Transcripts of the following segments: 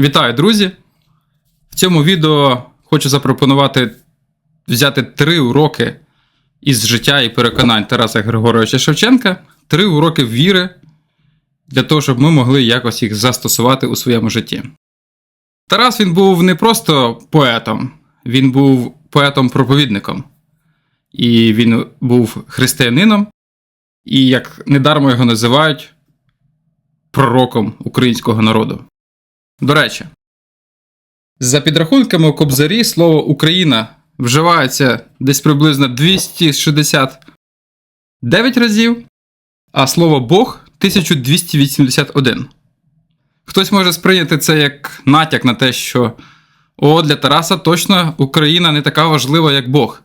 Вітаю, друзі! В цьому відео хочу запропонувати взяти три уроки із життя і переконань Тараса Григоровича Шевченка, три уроки віри для того, щоб ми могли якось їх застосувати у своєму житті. Тарас він був не просто поетом, він був поетом-проповідником. І він був християнином, і як недармо його називають пророком українського народу. До речі, за підрахунками Кобзарі слово Україна вживається десь приблизно 269 разів, а слово Бог 1281. Хтось може сприйняти це як натяк на те, що о, для Тараса точно Україна не така важлива, як Бог.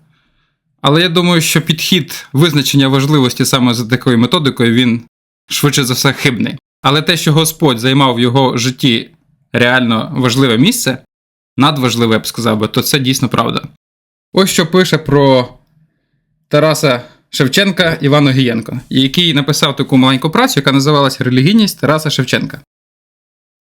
Але я думаю, що підхід визначення важливості саме за такою методикою, він швидше за все хибний. Але те, що Господь займав в його житті реально важливе місце, надважливе, я б сказав би, то це дійсно правда. Ось що пише про Тараса Шевченка Іван Огієнко, який написав таку маленьку працю, яка називалась Релігійність Тараса Шевченка.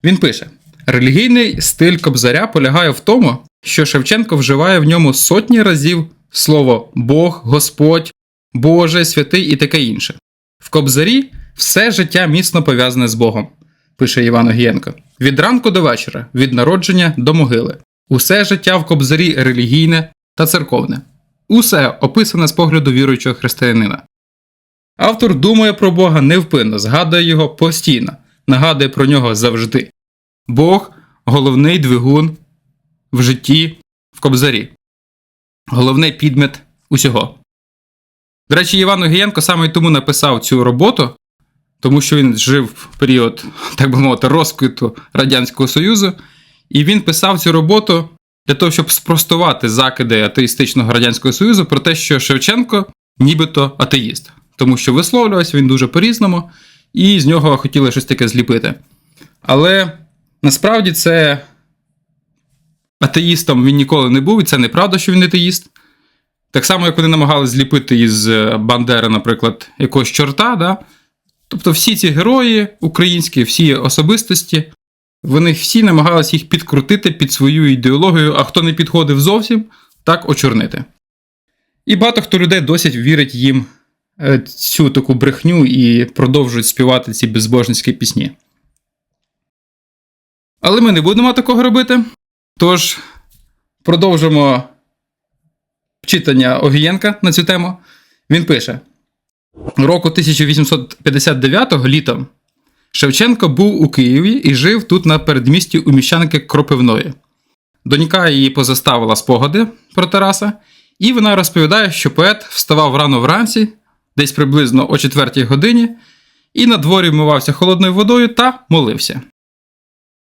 Він пише: релігійний стиль Кобзаря полягає в тому, що Шевченко вживає в ньому сотні разів слово Бог, Господь, Боже, святий і таке інше. В Кобзарі все життя міцно пов'язане з Богом, пише Іван Огієнко. Від ранку до вечора, від народження до могили. Усе життя в Кобзарі релігійне та церковне. Усе описане з погляду віруючого християнина. Автор думає про Бога невпинно, згадує його постійно, нагадує про нього завжди. Бог головний двигун в житті в Кобзарі. Головний підмет усього. До речі, Іван Огієнко саме тому написав цю роботу, тому що він жив в період, так би мовити, розквіту Радянського Союзу, і він писав цю роботу для того, щоб спростувати закиди атеїстичного Радянського Союзу про те, що Шевченко нібито атеїст, тому що висловлювався він дуже по-різному, і з нього хотіли щось таке зліпити. Але насправді це атеїстом він ніколи не був, і це неправда, що він атеїст. Так само, як вони намагалися зліпити із Бандери, наприклад, якогось чорта. Да? Тобто всі ці герої українські, всі особистості, вони всі намагалися їх підкрутити під свою ідеологію, а хто не підходив зовсім, так очорнити. І багато хто людей досі вірить їм е, цю таку брехню і продовжують співати ці безбожницькі пісні. Але ми не будемо такого робити. Тож продовжимо читання Огієнка на цю тему. Він пише: року 1859 літом Шевченко був у Києві і жив тут на передмісті у міщанки Кропивної. Донька її позаставила спогади про Тараса, і вона розповідає, що поет вставав рано вранці, десь приблизно о 4 годині, і на дворі вмивався холодною водою та молився.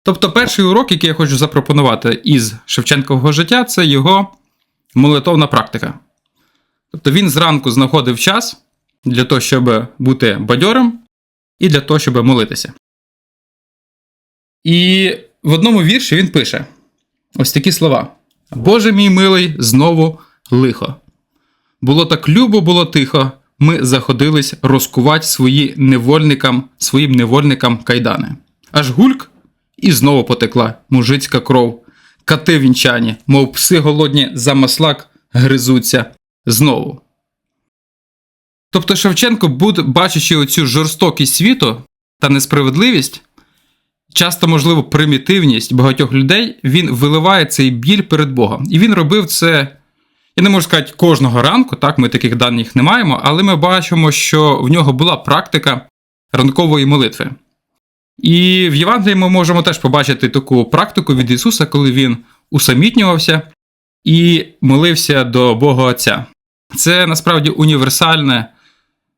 Тобто, перший урок, який я хочу запропонувати із Шевченкового життя, це його молитовна практика. Тобто він зранку знаходив час для того, щоб бути бадьорим, і для того, щоб молитися. І в одному вірші він пише ось такі слова: Боже мій милий, знову лихо. Було так любо, було тихо, ми заходились розкувати свої невольникам, своїм невольникам кайдани. Аж гульк, і знову потекла мужицька кров. Кати вінчані, мов пси голодні за маслак гризуться знову. Тобто Шевченко, бачачи оцю жорстокість світу та несправедливість, часто, можливо, примітивність багатьох людей, він виливає цей біль перед Богом. І він робив це, я не можу сказати, кожного ранку, так, ми таких даних не маємо, але ми бачимо, що в нього була практика ранкової молитви. І в Євангелії ми можемо теж побачити таку практику від Ісуса, коли Він усамітнювався і молився до Бога Отця. Це насправді універсальне,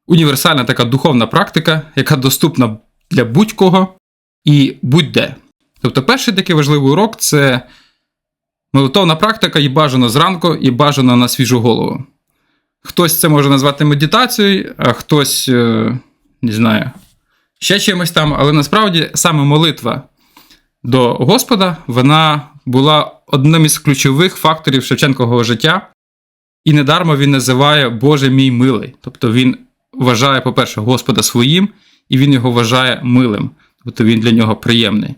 універсальна така духовна практика, яка доступна для будь-кого і будь-де. Тобто, перший такий важливий урок це молитовна практика і бажано зранку, і бажано на свіжу голову. Хтось це може назвати медитацією, а хтось, е, не знаю, ще чимось там, але насправді саме молитва до Господа вона була одним із ключових факторів Шевченкового життя. І недармо він називає Боже мій милий. Тобто він вважає, по-перше, Господа своїм, і він його вважає милим, тобто він для нього приємний.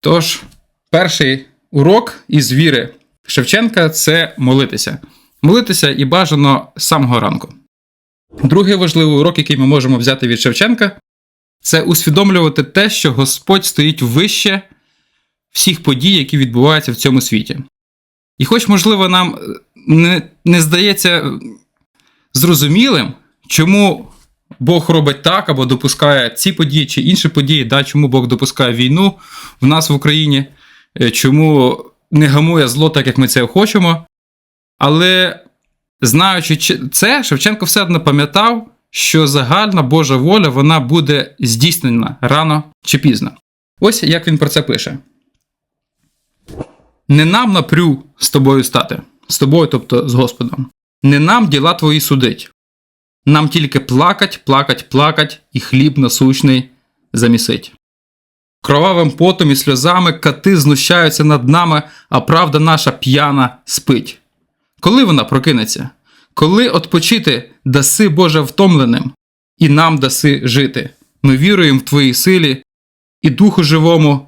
Тож, Перший урок із віри Шевченка це молитися. Молитися і бажано з самого ранку. Другий важливий урок, який ми можемо взяти від Шевченка, це усвідомлювати те, що Господь стоїть вище всіх подій, які відбуваються в цьому світі. І хоч, можливо, нам е, не, не здається зрозумілим, чому Бог робить так або допускає ці події чи інші події, да, чому Бог допускає війну в нас в Україні, е, чому не гамує зло так, як ми це хочемо. Але знаючи це, Шевченко все одно пам'ятав, що загальна Божа воля вона буде здійснена рано чи пізно. Ось як він про це пише: Не нам напрю з тобою стати, з тобою, тобто з Господом. Не нам діла твої судить. Нам тільки плакать, плакать, плакать, і хліб насущний замісить. Кровавим потом і сльозами кати знущаються над нами, а правда наша п'яна спить. Коли вона прокинеться? Коли отпочити даси Боже втомленим, і нам даси жити. Ми віруємо в Твоїй силі і Духу живому.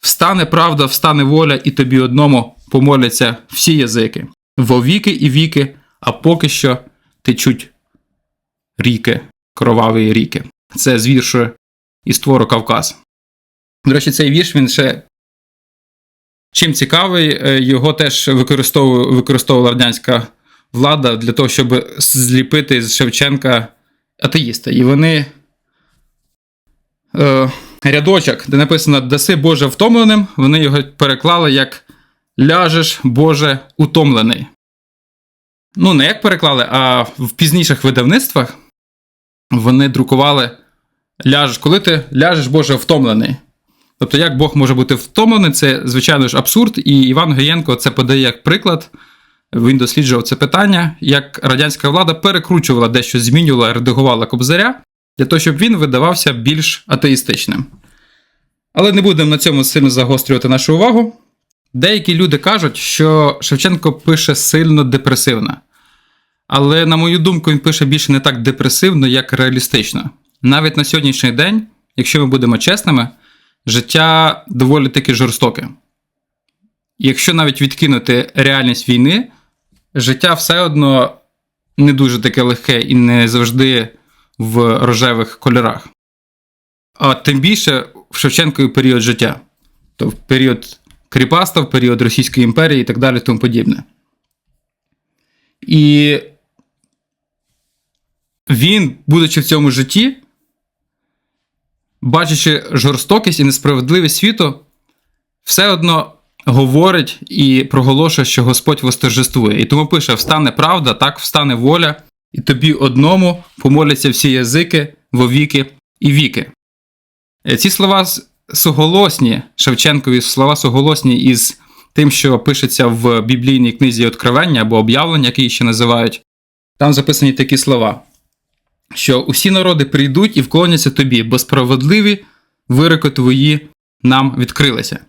Встане правда, встане воля, і тобі одному помоляться всі язики, вовіки і віки, а поки що течуть ріки, кроваві ріки. Це з віршу із твору Кавказ. До речі, цей вірш він ще чим цікавий, е, його теж використовувала, радянська влада для того, щоб зліпити з Шевченка атеїста. І вони е, рядочок, де написано Даси Боже втомленим, вони його переклали як Ляжеш Боже утомлений. Ну, не як переклали, а в пізніших видавництвах вони друкували ляжеш, коли ти ляжеш Боже втомлений. Тобто, як Бог може бути втомлений, це, звичайно ж, абсурд, і Іван Гаєнко це подає як приклад. Він досліджував це питання, як радянська влада перекручувала дещо змінювала, редагувала кобзаря для того, щоб він видавався більш атеїстичним. Але не будемо на цьому сильно загострювати нашу увагу. Деякі люди кажуть, що Шевченко пише сильно депресивно. Але, на мою думку, він пише більше не так депресивно, як реалістично. Навіть на сьогоднішній день, якщо ми будемо чесними, життя доволі таки жорстоке. Якщо навіть відкинути реальність війни, життя все одно не дуже таке легке і не завжди в рожевих кольорах. А тим більше в Шевченкові період життя, то в період кріпацтва, в період Російської імперії і так далі, тому подібне. І він, будучи в цьому житті, бачачи жорстокість і несправедливість світу, все одно говорить і проголошує, що Господь восторжествує. І тому пише: встане правда, так встане воля, і тобі одному помоляться всі язики вовіки і віки. Е, Ці слова суголосні, Шевченкові слова суголосні із тим, що пишеться в біблійній книзі Откровення або об'явлення, які її ще називають. Там записані такі слова, що усі народи прийдуть і вклоняться тобі, бо справедливі вироки твої нам відкрилися.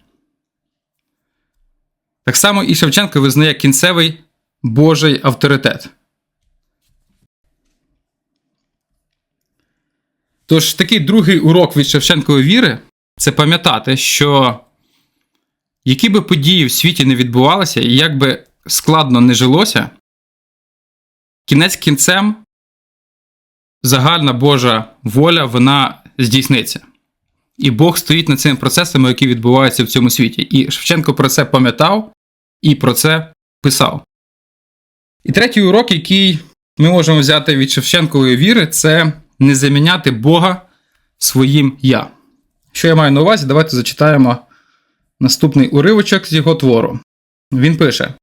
Так само і Шевченко визнає кінцевий Божий авторитет. Тож такий другий урок від Шевченкової віри це пам'ятати, що які би події в світі не відбувалися, і як би складно не жилося, кінець кінцем загальна Божа воля вона здійсниться. І Бог стоїть над цими процесами, які відбуваються в цьому світі. І Шевченко про це пам'ятав і про це писав. І третій урок, який ми можемо взяти від Шевченкової віри, це не заміняти Бога своїм я. Що я маю на увазі? Давайте зачитаємо наступний уривочок з його твору. Він пише: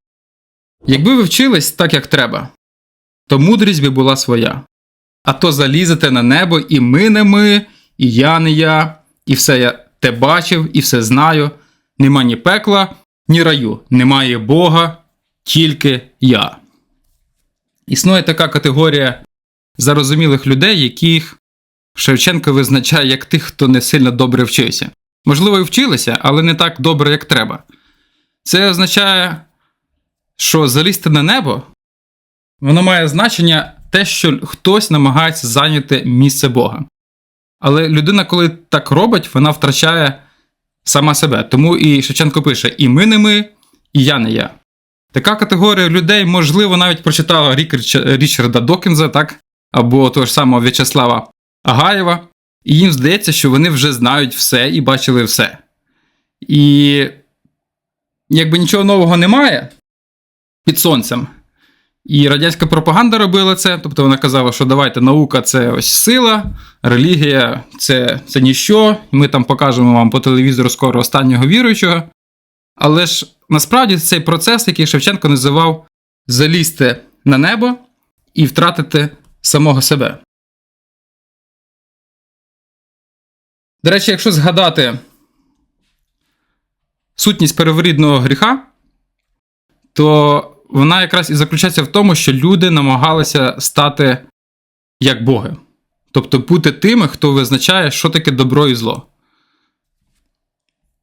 Якби ви вчились так, як треба, то мудрість би була своя. А то залізете на небо, і ми не ми, і я не я, і все я те бачив, і все знаю. Нема ні пекла, ні раю, немає Бога, тільки я. Існує така категорія зарозумілих людей, яких Шевченко визначає як тих, хто не сильно добре вчився. Можливо, і вчилися, але не так добре, як треба. Це означає, що залізти на небо воно має значення те, що хтось намагається зайняти місце Бога. Але людина, коли так робить, вона втрачає сама себе. Тому і Шевченко пише: і ми не ми, і я не я. Така категорія людей, можливо, навіть прочитала рік Річарда Докінза, так? Або того ж самого В'ячеслава Агаєва, і їм здається, що вони вже знають все і бачили все. І якби нічого нового немає під сонцем. І радянська пропаганда робила це, тобто вона казала, що давайте наука це ось сила, релігія це, це ніщо, ми там покажемо вам по телевізору скоро останнього віруючого. Але ж насправді цей процес, який Шевченко називав залізти на небо і втратити самого себе. До речі, якщо згадати сутність переворідного гріха, то вона якраз і заключається в тому, що люди намагалися стати як боги. Тобто бути тими, хто визначає, що таке добро і зло.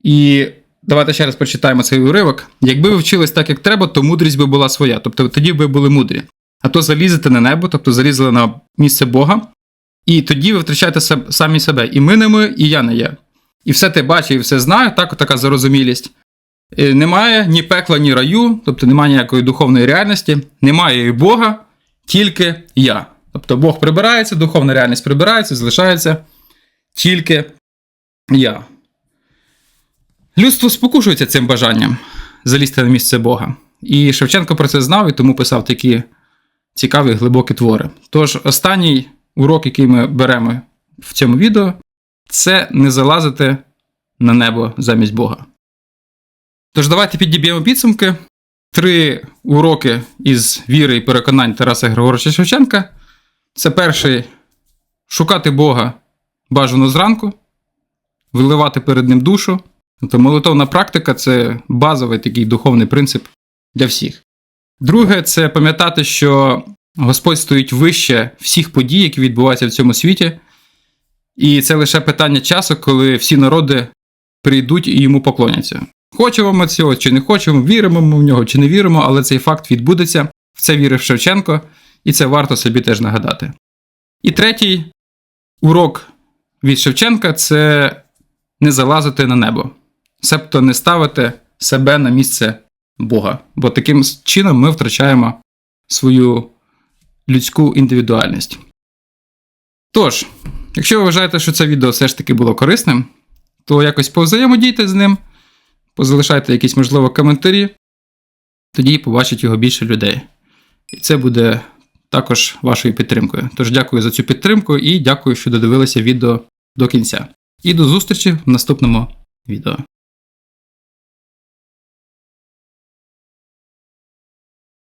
І давайте ще раз прочитаємо цей уривок. Якби ви вчились так, як треба, то мудрість би була своя. Тобто тоді ви були мудрі. А то залізете на небо, тобто залізли на місце Бога, і тоді ви втрачаєте самі себе. І ми не ми, і я не я. І все те бачу, і все знаю, так, така зарозумілість. Е, Немає ні пекла, ні раю, тобто немає ніякої духовної реальності, немає і Бога, тільки я. Тобто Бог прибирається, духовна реальність прибирається, залишається тільки я. Людство спокушується цим бажанням залізти на місце Бога. І Шевченко про це знав і тому писав такі цікаві глибокі твори. Тож, останній урок, який ми беремо в цьому відео, це не залазити на небо замість Бога. Тож давайте підіб'ємо підсумки. Три уроки із віри і переконань Тараса Григоровича Шевченка. Це перший шукати Бога бажано зранку, виливати перед ним душу. Тобто молитовна практика це базовий такий духовний принцип для всіх. Друге, це пам'ятати, що Господь стоїть вище всіх подій, які відбуваються в цьому світі. І це лише питання часу, коли всі народи прийдуть і йому поклоняться. Хочемо ми цього чи не хочемо, віримо ми в нього чи не віримо, але цей факт відбудеться. В це вірив Шевченко, і це варто собі теж нагадати. І третій урок від Шевченка це не залазити на небо, себто не ставити себе на місце Бога, бо таким чином ми втрачаємо свою людську індивідуальність. Тож, якщо ви вважаєте, що це відео все ж таки було корисним, то якось повзаємодійте з ним, позалишайте якісь, можливо, коментарі, тоді побачить його більше людей. І це буде також вашою підтримкою. Тож дякую за цю підтримку і дякую, що додивилися відео до кінця. І до зустрічі в наступному відео.